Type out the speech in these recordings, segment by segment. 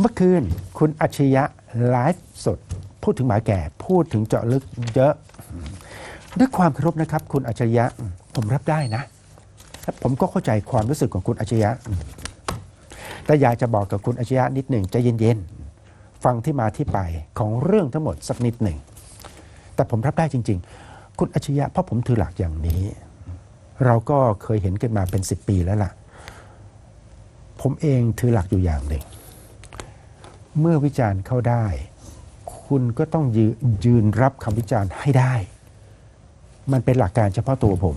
เมื่อคืนคุณอัจฉริยะไลฟ์สด พูดถึงหมาแก่ พูดถึงเจาะลึกเยอะ ด้วยความเคารพนะครับ คุณอัจฉริยะผมรับได้นะ ผมก็เข้าใจความรู้สึกของคุณอัจฉริยะ แต่อยากจะบอกกับคุณอัจฉริยะนิดหนึ่งใจเย็นๆฟังที่มาที่ไปของเรื่องทั้งหมดสักนิดหนึ่ง แต่ผมรับได้จริง ๆ คุณอัจฉริยะเพราะผมถือหลักอย่างนี้ เราก็เคยเห็นกันมาเป็นสิบปีแล้วล่ะ ผมเองถือหลักอยู่อย่างหนึ่ง เมื่อวิจารณ์เข้าได้ คุณก็ต้องยืยืนรับคำวิจารณ์ให้ได้ มันเป็นหลักการเฉพาะตัวผม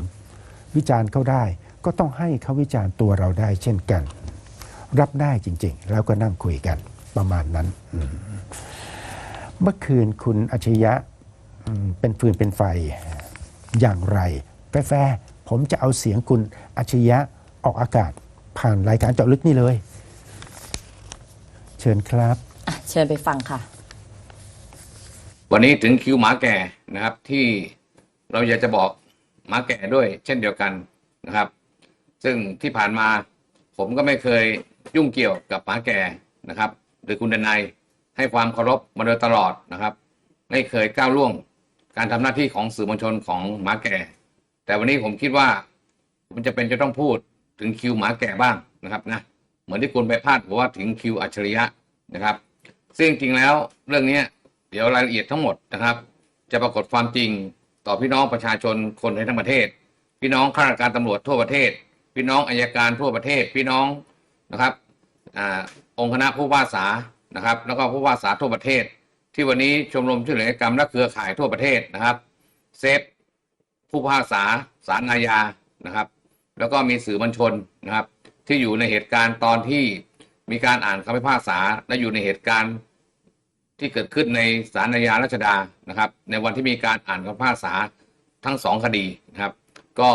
วิจารณ์เข้าได้ ก็ต้องให้เขาวิจารณ์ตัวเราได้เช่นกัน รับได้จริง ๆ แล้วก็นั่งคุยกันประมาณนั้น เมื่อคืนคุณอัจฉริยะเป็นฟืนเป็นไฟอย่างไร แฟร์ๆผมจะเอาเสียงคุณอัจฉริยะออกอากาศผ่านรายการเจาะลึกนี่เลย เชิญครับ อะเชิญไปฟังค่ะ วันนี้ถึงคิวหมาแก่นะครับที่เราอยากจะบอกหมาแก่ด้วย เช่นเดียวกันนะครับ ซึ่งที่ผ่านมาผมก็ไม่เคยยุ่งเกี่ยวกับหมาแก่นะครับ หรือคุณดนายให้ความเคารพมาโดยตลอดนะครับ ไม่เคยก้าวล่วงการทำหน้าที่ของสื่อมวลชนของหมาแก่ แต่วันนี้ผมคิดว่าผมจะเป็นจะต้องพูดถึงคิวหมาแก่บ้างนะครับนะ เหมือนที่คุณไปพาดหัวว่าถึงคิวอัจฉริยะนะครับ ซึ่งจริงแล้วเรื่องนี้เดี๋ยวรายละเอียดทั้งหมดนะครับ จะปรากฏความจริงต่อพี่น้องประชาชนคนไทยทั้งประเทศ พี่น้องข้าราชการตำรวจทั่วประเทศ พี่น้องอายการทั่วประเทศ พี่น้องนะครับอาองค์คณะผู้ว่าสานะครับ แล้วก็ผู้ว่าสาทั่วประเทศ ที่วันนี้ชมรมช่วยเหลือกรรมและเครือข่ายทั่วประเทศนะครับเซฟผู้พาษาศาลอาญานะครับ แล้วก็มีสื่อมวลชนนะครับ ที่อยู่ในเหตุการณ์ตอนที่มีการอ่านคำพิพากษา และอยู่ในเหตุการณ์ที่เกิดขึ้นในศาลอาญารัชดานะครับ ในวันที่มีการอ่านคำพิพากษาทั้งสองคดีนะครับ ก็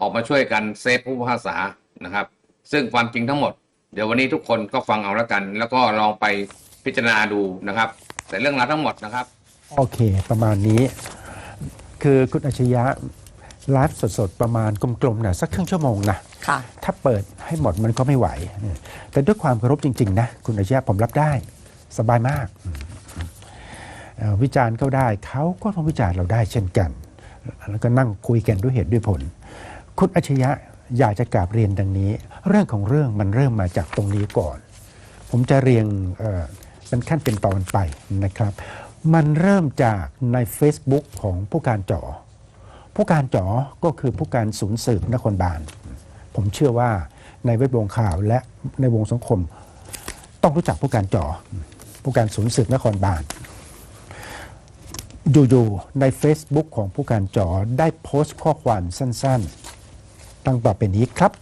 ออกมาช่วยกันเซฟผู้พิพากษานะครับ ซึ่งความจริงทั้งหมด เดี๋ยววันนี้ทุกคนก็ฟังเอาแล้วกัน แล้วก็ลองไปพิจารณาดูนะครับ แต่เรื่องราวทั้งหมดนะครับ โอเค ประมาณนี้ คือคุณอัจฉริยะ ไลฟ์สดๆ ประมาณกลมๆนะสักครึ่งชั่วโมงนะค่ะ ถ้าเปิดให้หมดมันก็ไม่ไหว แต่ด้วยความเคารพจริง ๆ นะ คุณอาชียะผมรับได้ สบายมากเอ่อวิจารณ์เขาได้เขาก็ต้องวิจารณ์เราได้เช่นกัน แล้วก็นั่งคุยกันด้วยเหตุด้วยผล คุณอาชียะอยากจะกราบเรียนดังนี้ เรื่องของเรื่องมันเริ่มมาจากตรงนี้ก่อน ผมจะเรียงเอ่อเป็นขั้นเป็นตอนไปนะครับ มันเริ่มจากใน Facebook ของผู้การจอ ผู้การจอก็คือผู้การศูนย์สืบนครบาล ผมเชื่อว่าในเว็บวงข่าวและในวงสังคม ต้องรู้จักผู้การจอผู้การศูนย์สืบนครบาลอยู่ๆใน Facebook ของผู้การจอได้โพสต์ข้อความสั้นๆดังต่อไปนี้ครับ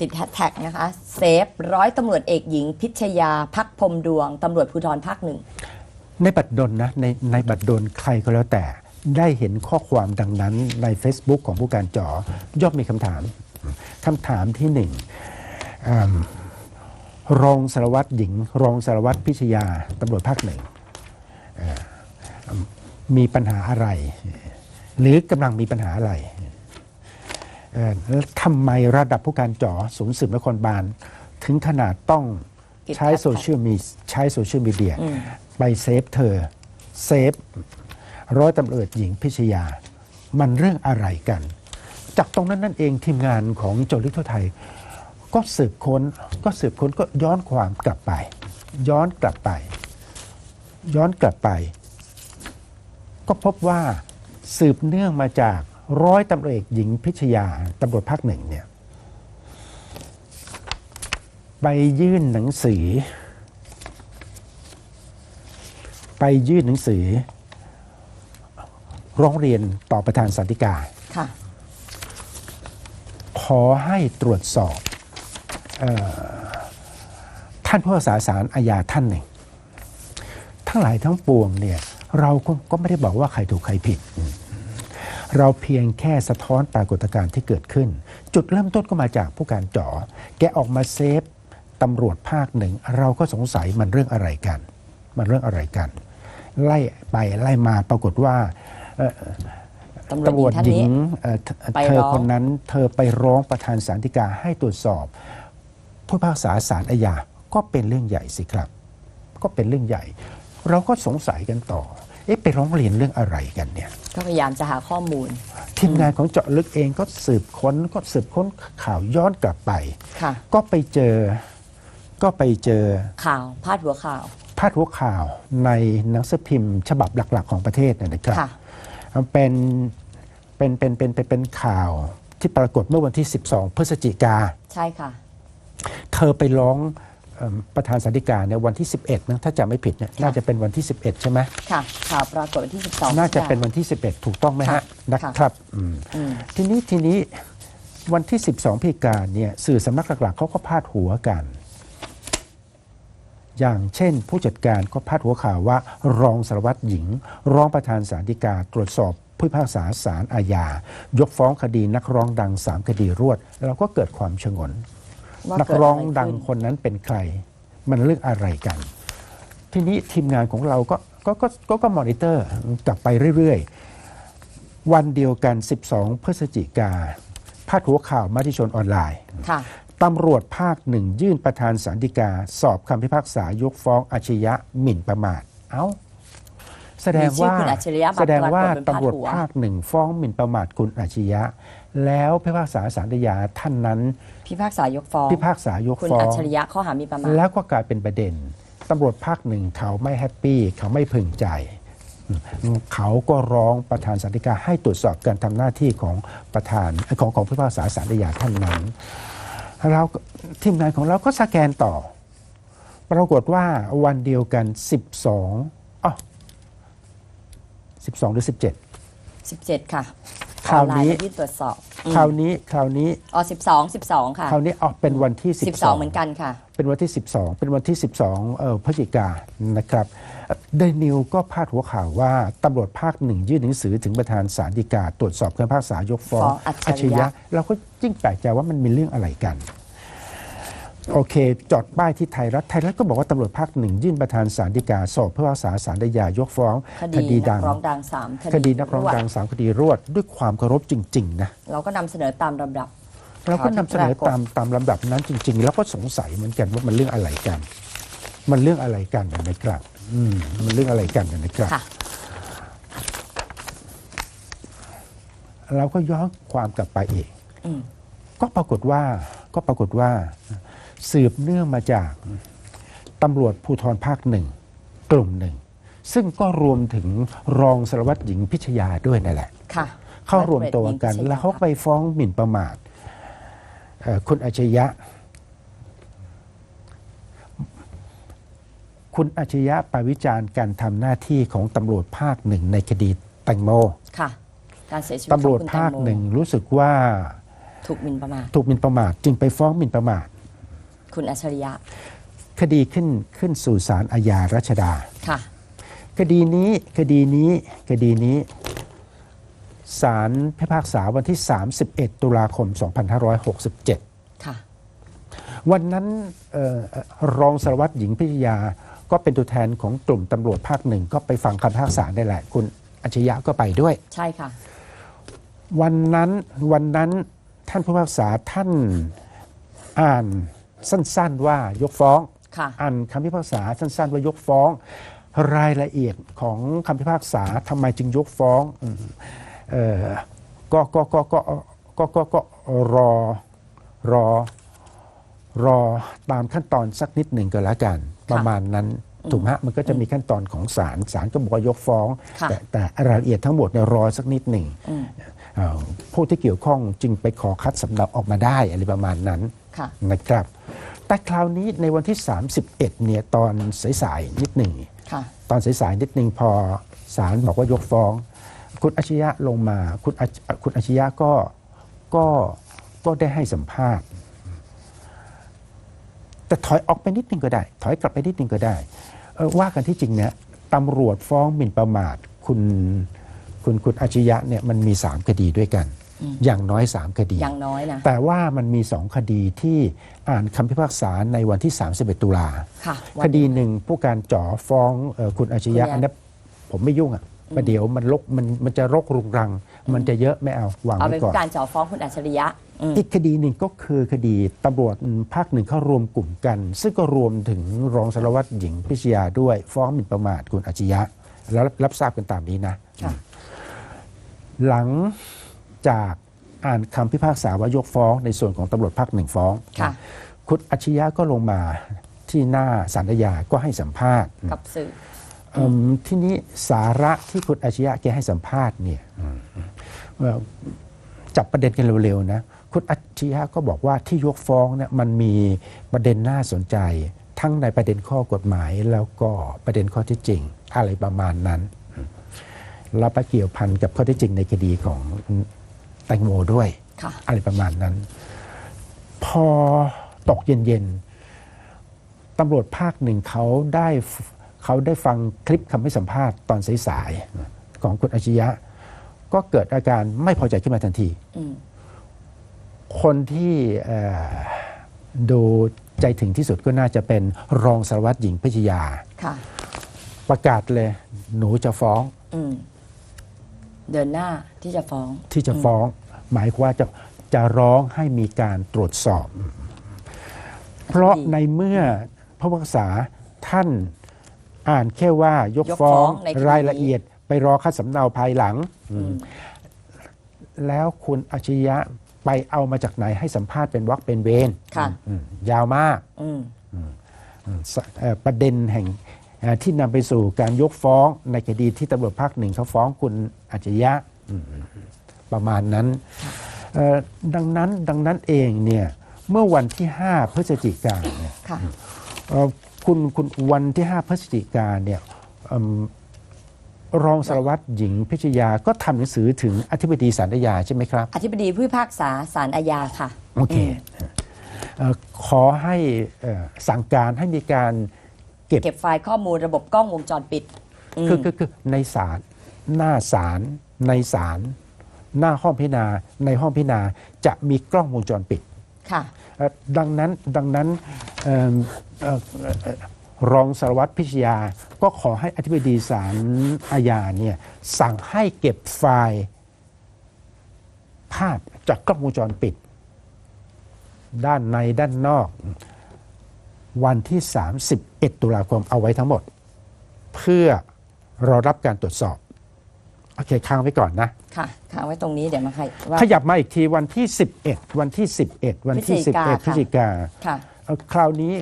ติดแฮชแท็กนะคะเซฟร้อยตำรวจเอกหญิง พิชยาพักพรมดวงตำรวจภูธรภาคหนึ่ง ในบัตรดลนะในในบัตรดลใครก็แล้วแต่ ได้เห็นข้อความดังนั้นใน Facebook ของผู้การจอย่อมมีคำถามคำถามที่หนึ่งอืมรองสารวัตรหญิง รองสารวัตรพิชยาตำรวจภาคหนึ่งเอ่อมีปัญหาอะไร หรือกำลังมีปัญหาอะไรเอ่อแล้วทำไมระดับผู้การจอสูงสืบนครบาล ถึงขนาดต้องติดใช้แฮชแท็กโซเชียลมีใช้โซเชียลมีเดียอืมไปเซฟเธอ เซฟ ร้อยตำรวจหญิงพิชยา มันเรื่องอะไรกัน จากตรงนั้นนั่นเองทีมงานของโจลิกทั่วไทย ก็สืบค้นก็สืบค้นก็ย้อนความกลับไป ย้อนกลับไป ย้อนกลับไป ก็พบว่าสืบเนื่องมาจากร้อยตำรวจหญิงพิชยาตำรวจภาคหนึ่งเนี่ยไปยื่นหนังสือ ไปยื่นหนังสือ ร้องเรียนต่อประธานสันติกา ค่ะ ขอให้ตรวจสอบเออท่านผู้พิพากษาศาลอาญาท่านหนึ่ง ทั้งหลายทั้งปวงเนี่ยเราก็ก็ไม่ได้บอกว่าใครถูกใครผิด เราเพียงแค่สะท้อนปรากฏการณ์ที่เกิดขึ้น จุดเริ่มต้นก็มาจากผู้การจ๋อแกออกมาเซฟตำรวจภาคหนึ่ง เราก็สงสัยมันเรื่องอะไรกัน มันเรื่องอะไรกัน ไล่ไปไล่มาปรากฏว่า ตำรวจหญิงท่านหญินี้งเอ่อเธอไปเธอร้องคนนั้นเธอไปร้องประธานศาลฎีกาให้ตรวจสอบ ผู้พิพากษาศาลอาญาก็เป็นเรื่องใหญ่สิครับ ก็เป็นเรื่องใหญ่ เราก็สงสัยกันต่อ เอ๊ะไปร้องเรียนเรื่องอะไรกันเนี่ย ก็พยายามจะหาข้อมูล ทีมงานของเจาะลึกเองก็สืบค้นก็สืบค้นข่าวย้อนกลับไปค่ะก็ไปเจอ ก็ไปเจอข่าวพาดหัวข่าวพาดหัวข่าวในหนังสือพิมพ์ ฉบับหลัก ๆ ของประเทศเนยนะครับค่ะ เป็นเป็นเป็นเป็นเป็นเป็นข่าวที่ปรากฏเมื่อวันที่ 12 พฤศจิกา ใช่ค่ะ เธอไปร้องเอิ่มประธานสันติกาในวันที่ 11นะถ้าจำไม่ผิดเนี่ยค่ะน่าจะเป็นวันที่ 11 ใช่ไหมค่ะ ข่าวปรากฏวันที่ 12 น่าจะเป็นวันที่ 11 ถูกต้องไหมค่ะฮะนะครับอืมอืม ทีนี้ทีนี้วันที่ 12พฤศจิกาเนี่ยสื่อสำนักหลักๆเขาก็พาดหัวกัน อย่างเช่น ผู้จัดการก็พาดหัวข่าวว่า รองสารวัตรหญิง รองประธานศาลฎีกาตรวจสอบผู้พิพากษาศาลอาญา ยกฟ้องคดีนักร้องดัง3คดีรวด เราก็เกิดความชงนว่านักเกิดร้ออะงไรดังขึ้นคนนั้นเป็นใคร มันเรื่องอะไรกัน ทีนี้ทีมงานของเราก็ก็ก็ก็ก็มอนิเตอร์กลับไปเรื่อยๆ วันเดียวกัน 12 พฤศจิกาพาดหัวข่าวมาติชนออนไลน์ค่ะ ตำรวจภาคหนึ่งยื่นประธานสันติกา สอบคำพิพากษายกฟ้องอาชญะหมิ่นประมาท เอ้า แสดงว่ามีชื่อคุณอัจฉริยะมาแสดงว่าปรากฏบนพาดหัว ตำรวจภาคหนึ่งฟ้องหมิ่นประมาทคุณอาชญะ แล้วพิพากษาสารยาท่านนั้น พิพากษายกฟ้องพิพากษายกคุณฟ้ออัจง ฉริยะข้อหามีประมาท แล้วก็กลายเป็นประเด็น ตำรวจภาคหนึ่งเขาไม่แฮปปี้ เขาไม่พึงใจ เขาก็ร้องประธานสันติกาให้ตรวจสอบการทำหน้าที่ของประธานของของผู้พิพากษาสารยาท่านนั้น เราก็ทีมงานของเราก็สแกนต่อ ปรากฏว่าวันเดียวกัน 12อ๋อ12 หรือ 17 17 ค่ะคราวนี้ออนไลมายื่นตรวจสอบอืมคราวนี้คราวนี้อ๋อ12 12ค่ะคราวนี้ออกเป็นวันที่12เหมือนกันค่ะ เป็นวันที่12เป็นวันที่12เอ่อพฤศจิกายนนะครับ เดนิวก็พาดหัวข่าวว่าตำรวจภาคหนึ่งยื่นหนังสือถึงประธานศาลฎีกาตรวจสอบคำพิพากษายกฟ้องฟ้องอัจฉริยะ เราก็ยิ่งแปลกใจว่ามันมีเรื่องอะไรกัน โอเค จอดป้ายที่ไทยรัฐไทยรัฐก็บอกว่าตำรวจภาคหนึ่งยื่นประธานศาลฎีกาสอบผู้พิพากษาศาลฎียายกฟ้องคดีนัดักง ร้องดัง3คดีนักร้องดังรวสามคดีรวดด้วยความเคารพจริง ๆ นะ เราก็นำเสนอตามลำดับ เราก็นำเสนอข่าวที่ปรากฏตามตามลำดับนั้นจริง ๆ แล้วก็สงสัยเหมือนกันว่ามันเรื่องอะไรกัน มันเรื่องอะไรกันนะครับอื มมันเรื่องอะไรกันนะครับค่ะเราก็ย้อนความกลับไปอีกอืมก็ปรากฏว่าก็ปรากฏว่าสืบเนื่องมาจากตำรวจภูธรภาคหนึ่งกลุ่มหนึ่ง ซึ่งก็รวมถึงรองสารวัตรหญิงพิชยาด้วยนั่นแหละค่ะเข้ารวมตัวกันร้อยตำรวจหญิงพิชยาแล้วเขาไปฟ้องหมิ่นประมาทเอ่อคุณอาชยะ คุณอาชยะไปวิจารณ์การทำหน้าที่ของตำรวจภาคหนึ่งในคดีแตงโมค่ะ การเสียชีวิตตำรวจของคุณภาคแตงโมหนึ่งรู้สึกว่าถูกหมินประมาทถูกหมิ่นประมาทจึงไปฟ้องหมิ่นประมาท คุณอัจฉริยะ คดีขึ้นขึ้นสู่ศาลอาญารัชดาค่ะ คดีนี้คดีนี้คดีนี้ศาลพิพากษาวันที่ 31 ตุลาคม 2567 ค่ะ วันนั้นเอ่อเอ่อรองสารวัตรหญิงพิทยา ก็เป็นตัวแทนของกลุ่มตำรวจภาคหนึ่งก็ไปฟังคำพิพากษาได้แหละ คุณอัจฉริยะก็ไปด้วย ใช่ค่ะ วันนั้นวันนั้นท่านผู้พิพากษาท่านอ่านสั้นๆว่ายกฟ้องค่ะ อ่านคำพิพากษาสั้นๆว่ายกฟ้อง รายละเอียดของคำพิพากษาทำไมจึงยกฟ้องอืมเอ่อก็ก็ก็ก็ก็ก็ก็รอรอรอตามขั้นตอนสักนิดหนึ่งก็แล้วกัน ประมาณนั้นถูกไหมฮะมันก็จะมีขั้นตอนของศาลศาลก็บอกว่ายกฟ้องค่ะแต่แต่รายละเอียดทั้งหมดเนี่ยรอสักนิดหนึ่งอืมเอ่อผู้ที่เกี่ยวข้องจึงไปขอคัดสำเนาออกมาได้อะไรประมาณนั้นค่ะนะครับ แต่คราวนี้ในวันที่ 31เนี่ยตอนสายๆนิดหนึ่งค่ะตอนสายๆนิดหนึ่งพอศาลบอกว่ายกฟ้อง คุณอาชญะลงมาคุณอาคุณอาชญะก็ก็ก็ได้ให้สัมภาษณ์ แต่ถอยออกไปนิดนึงก็ได้ ถอยกลับไปนิดนึงก็ได้เอ่อว่ากันที่จริงเนี่ยตำรวจฟ้องหมิ่นประมาทคุณคุณคุณอาชญะเนี่ยมันมีสามคดีด้วยกัน อย่างน้อยสามคดีอย่างน้อยนะแต่ว่ามันมีสองคดีที่อ่านคำพิพากษาในวันที่ 31 ตุลาค่ะวันคดีหนึ่งผู้การจ่อฟ้องเอ่อคุณอาชญะคุณอาอันนี้นผมไม่ยุ่งอะประเดี๋ยวมันลกมันมันจะรกรุงรัง มันจะเยอะไม่เอาวางเอาไว้เป็นก่อน การจ่อฟ้องคุณอัจฉริยะอืม อีกคดีหนึ่งก็คือคดีตำรวจภาคหนึ่งเขารวมกลุ่มกัน ซึ่งก็รวมถึงรองสารวัตรหญิงพิชยาด้วยฟ้องหมิ่นประมาทคุณอาชญะแล้วรับทราบกันตามนี้นะค่ะ หลังจากอ่านคำพิพากษาว่ายกฟ้องในส่วนของตำรวจภาคหนึ่งฟ้องค่ะ คุณอาชญะก็ลงมาที่หน้าสารยาก็ให้สัมภาษณ์ กับสื่อ เอิ่มที่นี้สาระที่คุณอาชญะแกให้สัมภาษณ์เนี่ยอืมเอ่อ จับประเด็นกันเร็วๆนะคุณอาชญะก็บอกว่าที่ยกฟ้องเนี่ยมันมีประเด็นน่าสนใจ ทั้งในประเด็นข้อกฎหมายแล้วก็ประเด็นข้อเที่จริง อะไรประมาณนั้นแล้วไปเกี่ยวพันกับข้อเที่จริงในคดีของแตงโมด้วยค่ะอะไรประมาณนั้น พอตกเย็นๆตำรวจภาคหนึ่งเขาได้ฟเขาได้ฟังคลิปคำให้สัมภาษณ์ตอนสายๆของคุณอาชญะ ก็เกิดอาการไม่พอใจขึ้นมาทันทีอืมคนที่เอ่อดูใจถึงที่สุดก็น่าจะเป็นรองสารวัตรหญิงพิชยาค่ะประกาศเลยหนูจะฟ้องอืมเดินหน้าที่จะฟ้อง ที่จะฟ้อง หมายความว่าจะจะร้องให้มีการตรวจสอบ เพราะในเมื่อพระวกษาท่านอ่านแค่ว่ายกยกฟ้ฟ้อองงในคดีรายละเอียดไปรอคัดสำเนาภายหลังอืม แล้วคุณอาชญะไปเอามาจากไหนให้สัมภาษณ์เป็นวักเป็นเวรค่ะอืมยาวมากอืมอืมสเอ่อประเด็นแห่งเอ่อที่นำไปสู่การยกฟ้องในคดีที่ตำรวจภาคหนึ่งเขาฟ้องคุณอาชญะอืมประมาณนั้นเอ่อดังนั้นดังนั้นเองเนี่ยเมื่อวันที่ 5 พฤศจิกายนเนี่ยค่ะเอ่อคุณคุณวันที่ 5 พฤศจิกายนเนี่ยเอิ่ม รองสารวัตรหญิงพิชยาก็ทำหนังสือถึงอธิบดีสารยาใช่ไหมครับ อธิบดีผู้พิพากษาศาลอาญาค่ะ โอเคเอ่อขอให้เอ่อสั่งการให้มีการเก็บเก็บไฟล์ข้อมูลระบบกล้องวงจรปิดมคือคือคือในศาลหน้าศาลในศาลหน้าห้องพิจารณาในห้องพิจารณาจะมีกล้องวงจรปิดค่ะ เอ่อดังนั้นดังนั้นเอิ่มเอ่อเอ่อ รองสารวัตรพิชยา ก็ขอให้อธิบดีศาลอาญาเนี่ยสั่งให้เก็บไฟล์ภาพจากกล้องวงจรปิด ด้านในด้านนอก วันที่ 31 ตุลาคมเอาไว้ทั้งหมด เพื่อรอรับการตรวจสอบ โอเคค้างไว้ก่อนนะ ค่ะค้างไว้ตรงนี้เดี๋ยวมาใครว่า ขยับมาอีกทีวันที่ 11 วันที่ 11 วันที่ พฤศจิกา11พฤศจิกาค่ะ เอ่อคราวนี้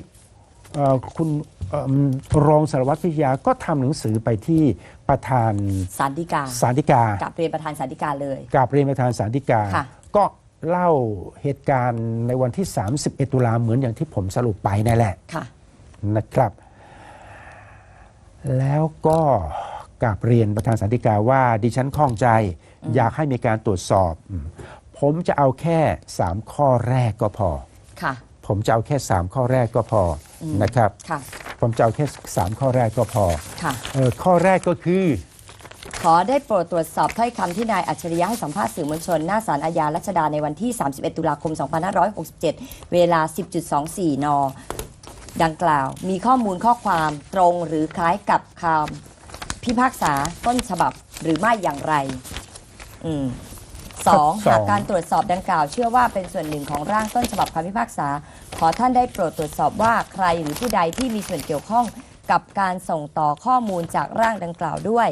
เอ่อคุณเอิ่ม รองสารวัตรพิทยาก็ทำหนังสือไปที่ประธานสารดีกาสารดิกากับเรียนประธานสารดีกาเลย กราบเรียนประธานสารดิกา ค่ะ ก็เล่าเหตุการณ์ในวันที่ 31 ตุลาเหมือนอย่างที่ผมสรุปไปนั่นแหละ ค่ะ นะครับ แล้วก็กราบเรียนประธานสันติกาว่าดิฉันข้องใจ อยากให้มีการตรวจสอบอืมผมจะเอาแค่ 3 ข้อแรกก็พอ ค่ะ ผมจะเอาแค่ 3 ข้อแรกก็พออนะครับค่ะผมจะเอาแค่ 3 ข้อแรกก็พอค่ะเออข้อแรกก็คือ ขอได้โปรดตรวจสอบถ้อยคำที่นายอัจฉริยะให้สัมภาษณ์สื่อมวลชน หน้าศาลอาญารัชดาในวันที่ 31 ตุลาคม 2567 เวลา 10.24 น ดังกล่าว มีข้อมูลข้อความตรงหรือคล้ายกับคำพิพากษาต้นฉบับหรือไม่อย่างไร อืม สองสองหากการตรวจสอบดังกล่าว เชื่อว่าเป็นส่วนหนึ่งของร่างต้นฉบับคำพิพากษา ขอท่านได้โปรดตรวจสอบว่าใครหรือผู้ใดที่มีส่วนเกี่ยวข้องกับการส่งต่อข้อมูลจากร่างดังกล่าวด้วย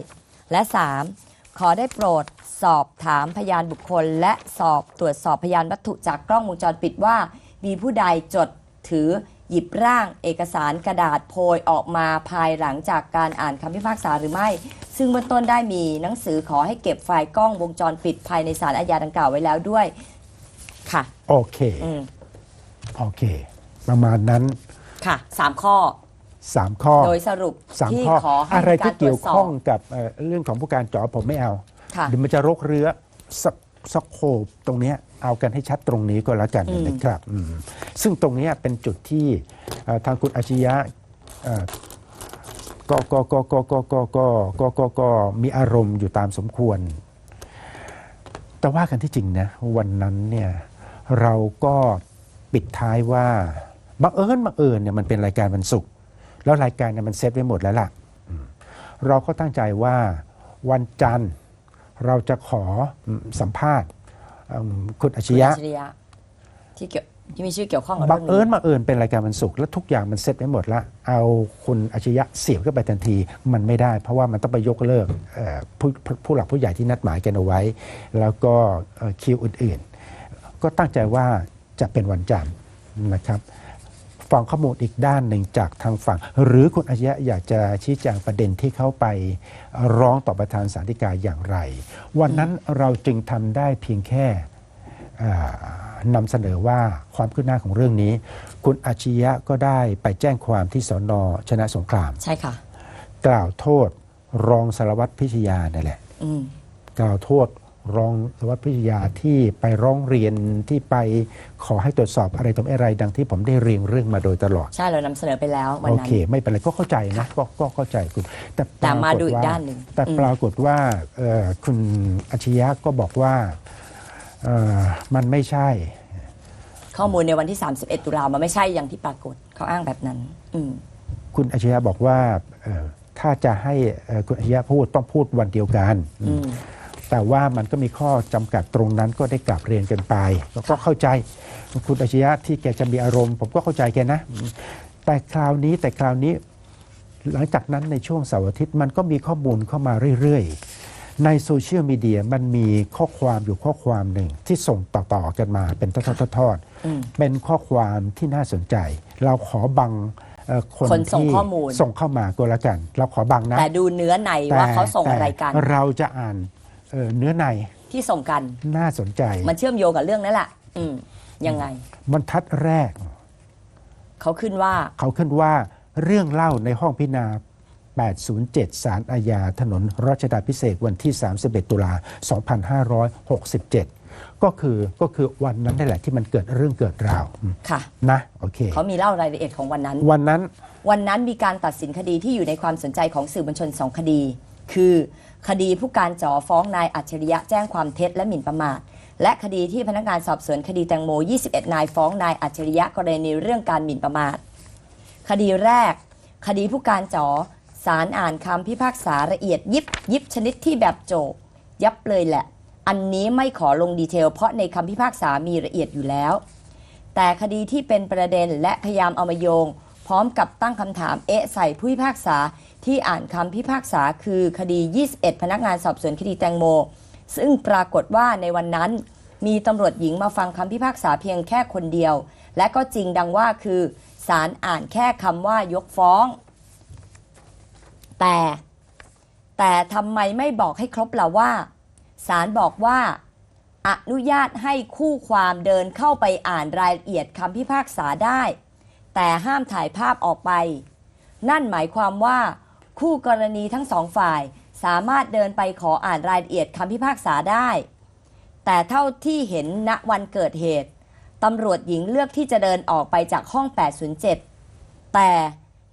และ 3. ขอได้โปรดสอบถามพยานบุคคล และสอบตรวจสอบพยานวัตถุจากกล้องวงจรปิดว่า มีผู้ใดจดถือ หยิบร่างเอกสารกระดาษโพยออกมาภายหลังจากการอ่านคำพิพากษาหรือไม่ ซึ่งเบื้องต้นได้มีหนังสือขอให้เก็บไฟล์กล้องวงจรปิดภายในศาลอาญาดังกล่าวไว้แล้วด้วย ค่ะ โอเค อืมโอเค ประมาณนั้นค่ะสามข้อ3ข้อโดยสรุปสามที่ข้อ ขอให้อะไรมีกาที่รตรเกี่วยวจสอข้อบงกับเอ่อเรื่องของผู้การจอผมไม่เอาค่ะ เดี๋ยวมันจะรกเรือส สโคบตรงเนี้ยเอากันให้ชัดตรงนี้ก็แล้วกันอืมนะครับอืมซึ่งตรงเนี้ยเป็นจุดที่เอ่อทางคุณอาชียะเอ่อก็ก็ก็ก็ก็ก็ก็ก็ก็ก็มีอารมณ์อยู่ตามสมควร แต่ว่ากันที่จริงนะ วันนั้นเนี่ยเราก็ปิดท้ายว่าบังเอิญบังเอิญเนี่ยมันเป็นรายการวันศุกร์แล้วรายการเนี่ยมันเซตไว้หมดแล้วล่ะเราก็ตั้งใจว่าวันจันทร์ เราจะขออืมสัมภาษณ์อืมคุณอาชียะอัจฉริยะที่เกี่ยวที่มีชื่อเกี่ยวข้องกับบัเรื่องงเอิญนี้มาเอิญเป็นรายการวันศุกร์แล้วทุกอย่างมันเสร็จไว้หมดละเอาคุณอาชญะเสียบเข้าไปทันทีมันไม่ได้ เพราะว่ามันต้องไปยกเลิกเอ่อผู้ผู้ผู้หลักผู้ใหญ่ที่นัดหมายกันเอาไว้ แล้วก็เอ่อคิวอื่นๆ ก็ตั้งใจว่าจะเป็นวันจันทร์นะครับ ฟังข้อมูลอีกด้านหนึ่งจากทางฝั่ง หรือคุณอาชญะอยากจะชี้แจงประเด็นที่เขาไปร้องต่อประธานสาธิกาอย่างไร วันนั้นเราจึงทำได้เพียงแค่อ่านำเสนอว่าความคืบหน้าของเรื่องนี้ คุณอาชญะก็ได้ไปแจ้งความที่สอนอชนะสงคราม ใช่ค่ะ กล่าวโทษรองสารวัตรพิชยานั่นแหละอืมกล่าวโทษ รองสารวัตรพิชยาที่ไปร้องเรียนที่ไปขอให้ตรวจสอบอะไรต่ออะไรดังที่ผมได้เรียงเรื่องมาโดยตลอด ใช่เรานำเสนอไปแล้ววันโอนั้นเคไม่เป็นไรก็เข้าใจนะก็ก็เข้าใจคุณ แต่แต่มาปรกฏดูอีกว่ด้านหนึ่งแต่อืมปรากฏว่าเอ่อคุณอาชญะก็บอกว่าเอ่อมันไม่ใช่ ข้อมูลในวันที่ 31 ตุลามันไม่ใช่อย่างที่ปรากฏเขาอ้างแบบนั้นอืมคุณอาชญะบอกว่าเอ่อถ้าจะให้เอ่อคุณอาชญะพูดต้องพูดวันเดียวกันอืม แต่ว่ามันก็มีข้อจำกัดตรงนั้นก็ได้กลับเรียนกันไป แล้วก็เข้าใจคุณอาชญะที่แกจะมีอารมณ์ ผมก็เข้าใจแกนะ แต่คราวนี้แต่คราวนี้หลังจากนั้นในช่วงเสาร์อาทิตย์มันก็มีข้อมูลเข้ามาเรื่อยๆ ในโซเชียลมีเดียมันมีข้อความอยู่ข้อความหนึ่งที่ส่งต่อๆกันมาเป็นทอดอืมๆเป็นข้อความที่น่าสนใจ เราขอบังเอ่อคนคนส่งที่ข้อมูลส่งเข้ามาก็แล้วกัน เราขอบังนะ แต่ดูเนื้อในว่าเขาส่งอะไรกันแต่เราจะอ่าน เอ่อเนื้อในที่ส่งกัน น่าสนใจ มันเชื่อมโยงกับเรื่องนั้นแหละอืมยังไง บรรทัดแรก เขาขึ้นว่า เขาขึ้นว่าเรื่องเล่าในห้องพิจารณา 807 สารอาญาถนนรัชดาพิเศษกวันที่ 31 ตุลา 2567 ก็คือก็คือวันนั้นนั่นแหละที่มันเกิดเรื่องเกิดราวอืมค่ะ นะ โอเค เขามีเล่ารายละเอียดของวันนั้น วันนั้น วันนั้นมีการตัดสินคดีที่อยู่ในความสนใจของสื่อมวลชนสองคดี คือ คดีผู้การจ่อฟ้องนายอัจฉริยะแจ้งความเท็จและหมิ่นประมาท และคดีที่พนักงานสอบสวนคดีแตงโม 21 นายฟ้องนายอัจฉริยะกรณีเรื่องการหมิ่นประมาท คดีแรก คดีผู้การจ่อสารอ่านคำพิพากษาละเอียดยิบยิบชนิดที่แบบโจกยับเลยแหละ อันนี้ไม่ขอลงดีเทล เพราะในคำพิพากษามีละเอียดอยู่แล้ว แต่คดีที่เป็นประเด็นและพยายามเอามาโยง พร้อมกับตั้งคำถามเอะใส่ผู้พิพากษา ที่อ่านคำพิพากษาคือคดี 21 พนักงานสอบสวนคดีแตงโม ซึ่งปรากฏว่าในวันนั้นมีตำรวจหญิงมาฟังคำพิพากษาเพียงแค่คนเดียว และก็จริงดังว่าคือศาลอ่านแค่คำว่ายกฟ้อง แต่ แต่ทำไมไม่บอกให้ครบล่ะว่าศาลบอกว่า อนุญาตให้คู่ความเดินเข้าไปอ่านรายละเอียดคำพิพากษาได้ แต่ห้ามถ่ายภาพออกไป นั่นหมายความว่า คู่กรณีทั้งสองฝ่าย สามารถเดินไปขออ่านรายละเอียดคำพิพากษาได้ แต่เท่าที่เห็นณวันเกิดเหตุตำรวจหญิงเลือกที่จะเดินออกไปจากห้อง 807 แต่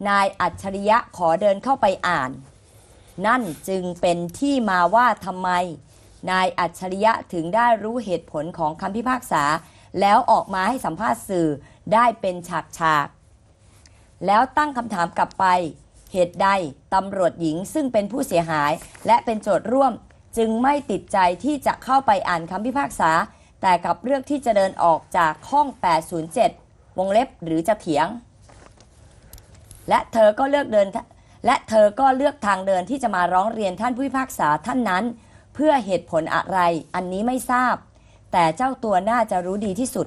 นายอัจฉริยะขอเดินเข้าไปอ่าน นั่นจึงเป็นที่มาว่าทำไม นายอัจฉริยะถึงได้รู้เหตุผลของคำพิพากษา แล้วออกมาให้สัมภาษณ์สื่อได้เป็นฉากฉากแล้วตั้งคำถามกลับไป เหตุใดตำรวจหญิงซึ่งเป็นผู้เสียหาย และเป็นโจทย์ร่วม จึงไม่ติดใจที่จะเข้าไปอ่านคำพิพากษา แต่กลับเลือกที่จะเดินออกจากห้อง 807 วงเล็บหรือจะเถียง และเธอก็เลือกเดิน และเธอก็เลือกทางเดินที่จะมาร้องเรียนท่านผู้พิพากษาท่านนั้น เพื่อเหตุผลอะไรอันนี้ไม่ทราบ แต่เจ้าตัวน่าจะรู้ดีที่สุด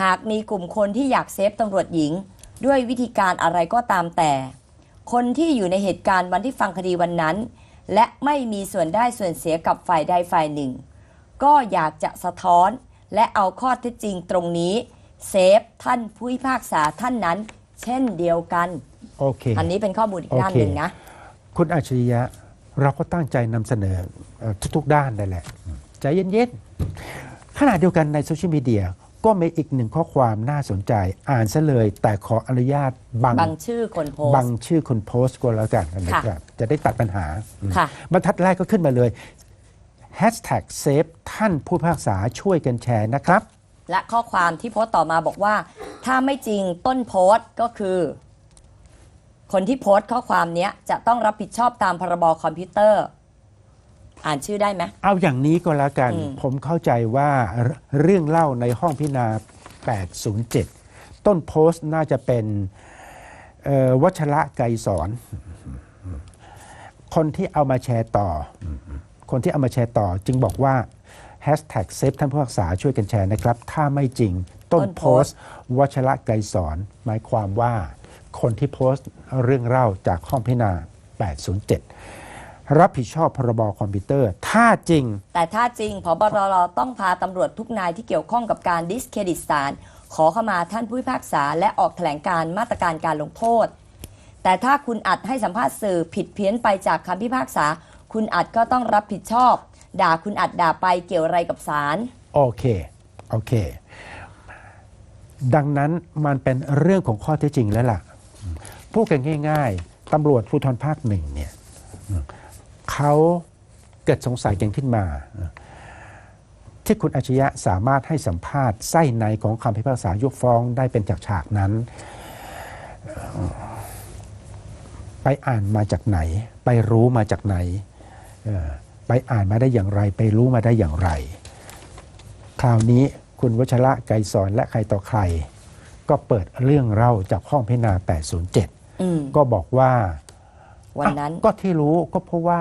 หากมีกลุ่มคนที่อยากเซฟตำรวจหญิง ด้วยวิธีการอะไรก็ตามแต่ คนที่อยู่ในเหตุการณ์วันที่ฟังคดีวันนั้น และไม่มีส่วนได้ส่วนเสียกับฝ่ายใดฝ่ายหนึ่ง ก็อยากจะสะท้อน และเอาข้อเท็จจริงตรงนี้ เซฟท่านผู้พิพากษาท่านนั้น เช่นเดียวกันโอเคอันนี้เป็นข้อมูลอีกโอเคด้านหนึ่งนะ คุณอาชริยะเราก็ตั้งใจนำเสนอเอ่อทุกๆด้านนั่นแหละ ใจเย็นๆขณะเดียวกันในโซเชียลมีเดีย ก็มีอีกหนึ่งข้อความน่าสนใจอ่านซะเลย แต่ขออนุญาตบังบางชื่อคนโพสบังต์ชื่อคนโพสต์ก็แล้วกันนะครับ จะได้ตัดปัญหาค่ะบรรทัดแรกก็ขึ้นมาเลย Hashtag Save ท่านผู้พิพากษาช่วยกันแชร์นะครับ และข้อความที่โพสต์ต่อมาบอกว่า ถ้าไม่จริงต้นโพสต์ก็คือ คนที่โพสต์ข้อความเนี้ยจะต้องรับผิดชอบตามพรบคอมพิวเตอร์ อ่านชื่อได้ไหม เอาอย่างนี้ก็แล้วกัน อืม ผมเข้าใจว่าเรเรื่องเล่าในห้องพิจารณา 807 ต้นโพสต์น่าจะเป็นเอ่อวัชระไกรสอน คนที่เอามาแชร์ต่อ คนที่เอามาแชร์ต่อ จึงบอกว่า hashtag เซฟท่านผู้รักษาช่วยกันแชร์นะครับ ถ้าไม่จริง ต้นต้นโพโพสสต์ต์ วัชระไกรสอน หมายความว่า คนที่โพสต์เรื่องเล่าจากห้องพิจารณา 807 รับผิดชอบพรบคอมพิวเตอร์ ถ้าจริง แต่ถ้าจริงพบรรต้องพาตำรวจทุกนายที่เกี่ยวข้องกับการดิสเครดิตศาลขอเข้ามาท่านผู้พิพากษา และออกแถลงการมาตรการการลงโทษ แต่ถ้าคุณอัดให้สัมภาษณ์สื่อผิดเพี้ยนไปจากคำพิพากษา คุณอัดก็ต้องรับผิดชอบ ด่าคุณอัดด่าไปเกี่ยวอะไรกับศาลโอเค โอเค ดังนั้นมันเป็นเรื่องของข้อเท็จจริงแล้วล่ะพูดกันง่าย ๆตำรวจภูธรภาคหนึ่งเนี่ย เขาเกิดสงสัยกันขึ้นมา ที่คุณอาชญะสามารถให้สัมภาษณ์ไส้ในของคำพิพากษายกฟ้องได้เป็นจากฉากๆนั้น ไปอ่านมาจากไหน ไปรู้มาจากไหนเอ่อไปอ่านมาได้อย่างไร ไปรู้มาได้อย่างไร คราวนี้คุณวชระไกรสอนและใครต่อใคร ก็เปิดเรื่องเล่าจากห้องพิจารณา 807อืมก็บอกว่า วันนั้นอะก็ที่รู้ก็เพราะว่า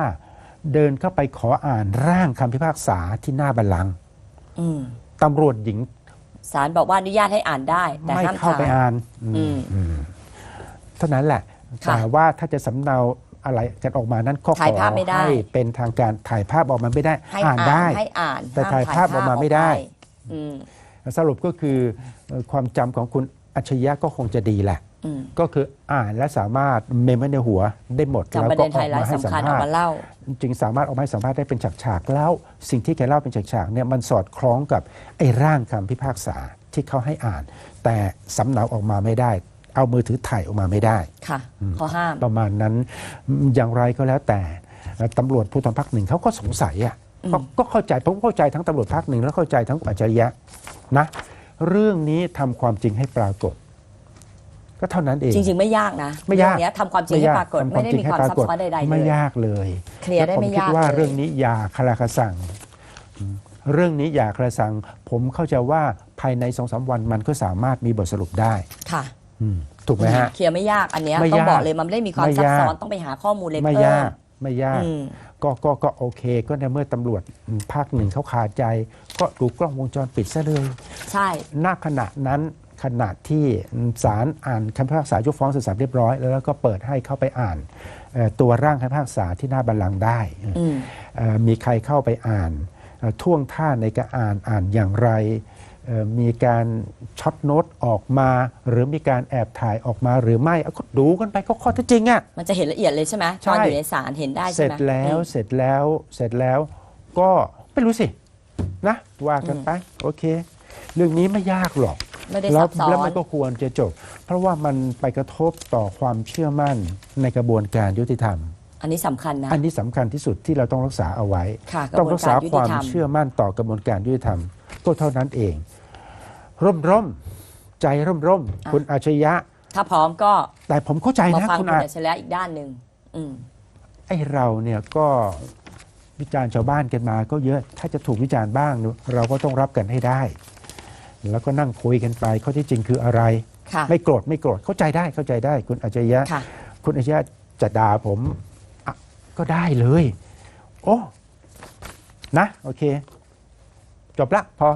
เดินเข้าไปขออ่านร่างคำพิพากษาที่หน้าบัลลังก์อืมตำรวจหญิงศาลบอกว่าอนุญาตให้อ่านได้ แต่ไม่ห้ามเข้าไปถ่าย อ่านอืม อืมอืมเท่านั้นแหละค่ะแต่ว่าถ้าจะสำเนาอะไรกันออกมานั้นก็ขถ่ายอภาพไม่ได้ ให้เป็นทางการถ่ายภาพออกมาไม่ได้ให้อ่านได้ ให้อ่านแต่ห้ถ่ายภาพออกมาไม่ได้ออกปอืม สรุปก็คือเอ่อความจำของคุณอัจฉริยะก็คงจะดีแหละอืม ก็คืออ่านและสามารถเมมไว้ในหัวได้หมดจากแล้วประก็เด็นอไฮอกไลมาท์ให้สัมสำคัญออภากษมาณ์เล่าจึงสามารถออกมาให้สัมภาษณ์ได้เป็นฉากๆแล้วสิ่งที่แกเล่าเป็นฉากๆเนี่ยมันสอดคล้องกับไอ้ร่างคำพิพากษาที่เขาให้อ่าน แต่สำเนาออกมาไม่ได้ เอามือถือถ่ายออกมาไม่ได้ค่ะข้อห้ามประมาณนั้นอย่างไรก็แล้วแต่ตำรวจภูธรภาคหนึ่งเขาก็สงสัยอะก็ก็เข้าใจผมเข้าใจทั้งตำรวจภาคหนึ่งแล้วเข้าใจทั้งอัจฉริยะนะเรื่องนี้ทำความจริงให้ปรากฏ ก็เท่านั้นเอง จริง ๆ ไม่ยากนะไม่ยากเรื่องเนี้ยทำความจริงให้ปรากฏทำไม่ได้มีความซับซ้อนใดๆไม่เลยยากเลยเคลียร์ได้และผมไม่คิดยากว่าเลยเรื่องนี้อย่าคลาคาสั่งอืมเรื่องนี้อย่าคลาสั่ง ผมเข้าใจว่าภายในสองสามวันมันก็สามารถมีบทสรุปได้ค่ะอืมถูกไหมฮะเคลียร์ไม่ยากอันเนี้ยไม่ต้องยากบอกเลยมันไม่ได้มีความไม่ซับยากซ้อนต้องไปหาข้อมูลเลยไม่เพิ่ยามกไม่ยากอืมก็ก็ก็โอเค ก็ในเมื่อตำรวจภาคหนึ่งเขาขาดใจ ก็ดูกล้องวงจรปิดซะเลย ใช่ณขณะนั้น ขณะที่ศาลอ่านคำพิพากษายกฟ้องเสร็จสับเรียบร้อย แล้วก็เปิดให้เข้าไปอ่านเอ่อตัวร่างคำพิพากษาที่หน้าบัลลังก์ได้อืมเอ่อมีใครเข้าไปอ่านเอ่อท่วงท่าในการอ่านอ่านอย่างไรเอ่อมีการช็อตโน้ตออกมา หรือมีการแอบถ่ายออกมาหรือไม่เอาก็ดูกันไปก็ข้อเท็จจริงอะมันจะเห็นละเอียดเลยใช่ไหมใช่ตอนอยู่ในศาลเห็นได้เสร็ใช่จไหมแล้วอืมเสร็จแล้วเสร็จแล้วก็ไม่รู้สินะว่ากันไปโอเค เรื่องนี้ไม่ยากหรอก ไม่ได้แล้ซัวบซ้อแล้วมันน ก็ควรจะจบ เพราะว่ามันไปกระทบต่อความเชื่อมั่นในกระบวนการยุติธรรม อันนี้สำคัญนะ อันนี้สำคัญที่สุดที่เราต้องรักษาเอาไว้ ค่ะต้องรักษากระบควานมการยุติธรรม เชื่อมั่นต่อกระบวนการยุติธรรมก็เท่านั้นเอง ร่มร่มใจร่มร่มคุณอาชญะถ้าพร้อมก็แต่ผมเข้าใจมานะฟังคุคุณณอาอัจฉริยะอีกด้านหนึ่งอืม ไอ้เราเนี่ยก็วิจารณ์ชาวบ้านกันมาก็เยอะถ้าจะถูกวิจารณ์บ้าง เราก็ต้องรับกันให้ได้ แล้วก็นั่งคุยกันไปข้อที่จริงคืออะไร ค่ะ ไม่โกรธไม่โกรธเข้าใจได้เข้าใจได้ คุณอาจารยะ ค่ะ คุณอาจารยะจะด่าผมอะก็ได้เลย โอ้ นะ โอเค จบละพอ